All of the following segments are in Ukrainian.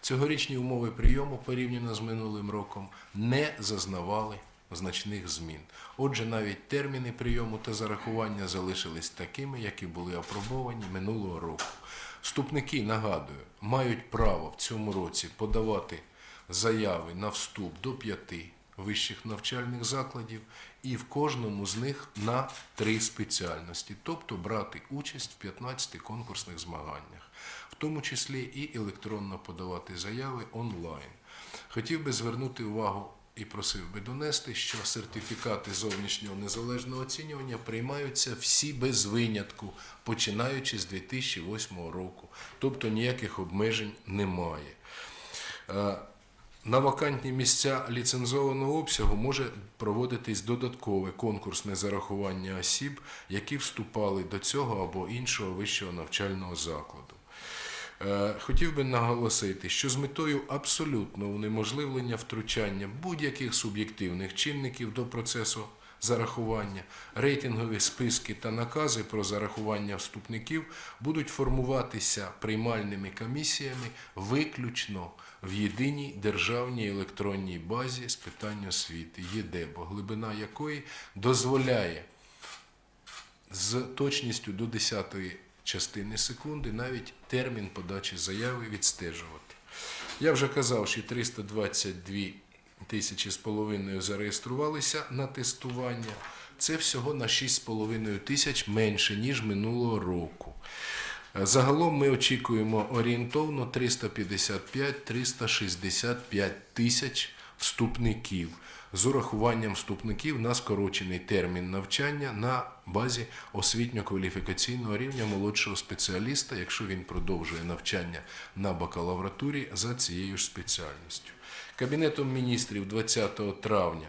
Цьогорічні умови прийому порівняно з минулим роком не зазнавали значних змін. Отже, навіть терміни прийому та зарахування залишились такими, які були апробовані минулого року. Вступники, нагадую, мають право в цьому році подавати заяви на вступ до п'яти вищих навчальних закладів і в кожному з них на три спеціальності, тобто брати участь в 15 конкурсних змаганнях, в тому числі і електронно подавати заяви онлайн. Хотів би звернути увагу і просив би донести, що сертифікати зовнішнього незалежного оцінювання приймаються всі без винятку, починаючи з 2008 року, тобто ніяких обмежень немає. На вакантні місця ліцензованого обсягу може проводитись додаткове конкурсне зарахування осіб, які вступали до цього або іншого вищого навчального закладу. Е, Хотів би наголосити, що з метою абсолютного унеможливлення втручання будь-яких суб'єктивних чинників до процесу зарахування, рейтингові списки та накази про зарахування вступників будуть формуватися приймальними комісіями виключно в єдиній державній електронній базі з питань освіти ЄДЕБО, глибина якої дозволяє з точністю до 10-ї частини секунди навіть термін подачі заяви відстежувати. Я вже казав, що 322 тисячі з половиною зареєструвалися на тестування. Це всього на 6,5 тисяч менше, ніж минулого року. Е, Загалом ми очікуємо орієнтовно 355-365 тисяч вступників з урахуванням вступників на скорочений термін навчання на базі освітньо-кваліфікаційного рівня молодшого спеціаліста, якщо він продовжує навчання на бакалавратурі за цією ж спеціальністю. Кабінетом міністрів 20 травня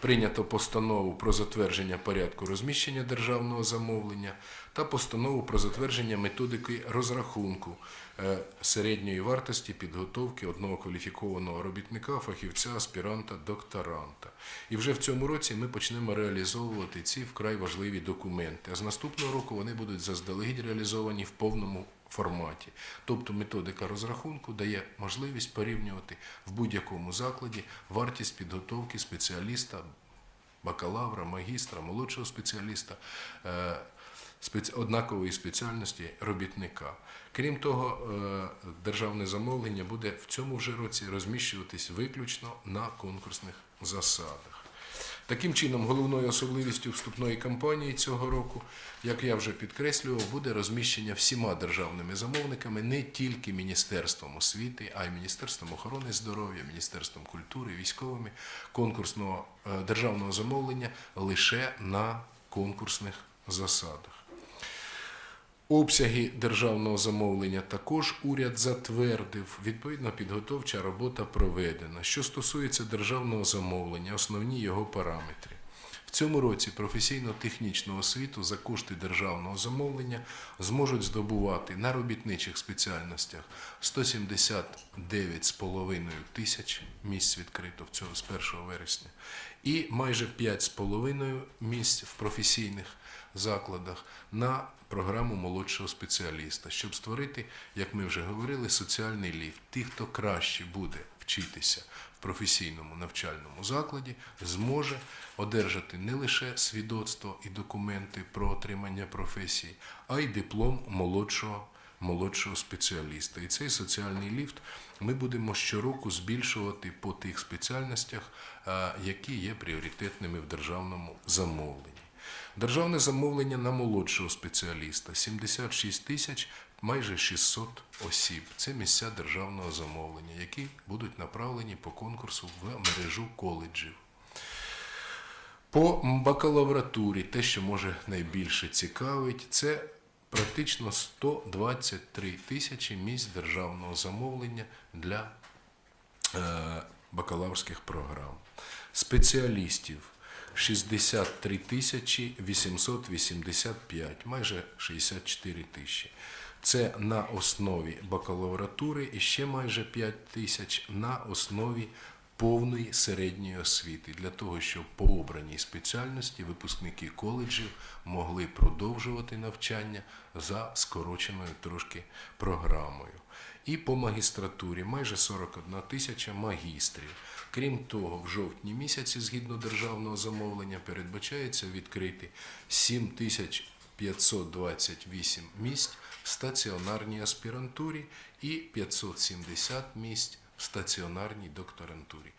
прийнято постанову про затвердження порядку розміщення державного замовлення та постанову про затвердження методики розрахунку е, середньої вартості підготовки одного кваліфікованого робітника, фахівця, аспіранта, докторанта. І вже в цьому році ми почнемо реалізовувати ці вкрай важливі документи. А з наступного року вони будуть заздалегідь реалізовані в повному форматі. Тобто методика розрахунку дає можливість порівнювати в будь-якому закладі вартість підготовки спеціаліста, бакалавра, магістра, молодшого спеціаліста. е, однакової спеціальності робітника. Крім того, е, державне замовлення буде в цьому вже році розміщуватись виключно на конкурсних засадах. Таким чином, головною особливістю вступної кампанії цього року, як я вже підкреслював, буде розміщення всіма державними замовниками не тільки Міністерством освіти, а й Міністерством охорони здоров'я, Міністерством культури, військовими конкурсного е, державного замовлення лише на конкурсних засадах. Обсяги державного замовлення також уряд затвердив. Відповідно, підготовча робота проведена. Що стосується державного замовлення, основні його параметри. В цьому році професійно-технічну освіту за кошти державного замовлення зможуть здобувати на робітничих спеціальностях 179,5 тисяч місць відкрито в цього з 1 вересня, і майже 5,5 місць в професійних закладах на програму молодшого спеціаліста, щоб створити, як ми вже говорили, соціальний ліфт. Ті, хто краще буде вчитися професійному навчальному закладі, зможе одержати не лише свідоцтво і документи про отримання професії, а й диплом молодшого. Молодшого спеціаліста. І цей соціальний ліфт ми будемо щороку збільшувати по тих спеціальностях, е, які є пріоритетними в державному замовленні. Державне замовлення на молодшого спеціаліста 76 тисяч майже 600 осіб. Це місця державного замовлення, які будуть направлені по конкурсу в мережу коледжів. По бакалавратурі, те, що може найбільше цікавить, це практично 123 тисячі місць державного замовлення для е, бакалаврських програм. Спеціалістів 63 тисячі 885, майже 64 тисячі. Це на основі бакалавратури і ще майже 5 тисяч на основі повної середньої освіти для того, щоб по обраній спеціальності випускники коледжів могли продовжувати навчання за скороченою трошки програмою. І по магістратурі майже 41 тисяча магістрів. Крім того, в жовтні місяці, згідно державного замовлення, передбачається відкрити 7 тисяч 528 місць в стаціонарній аспірантурі і 570 місць в стаціонарній докторантурі.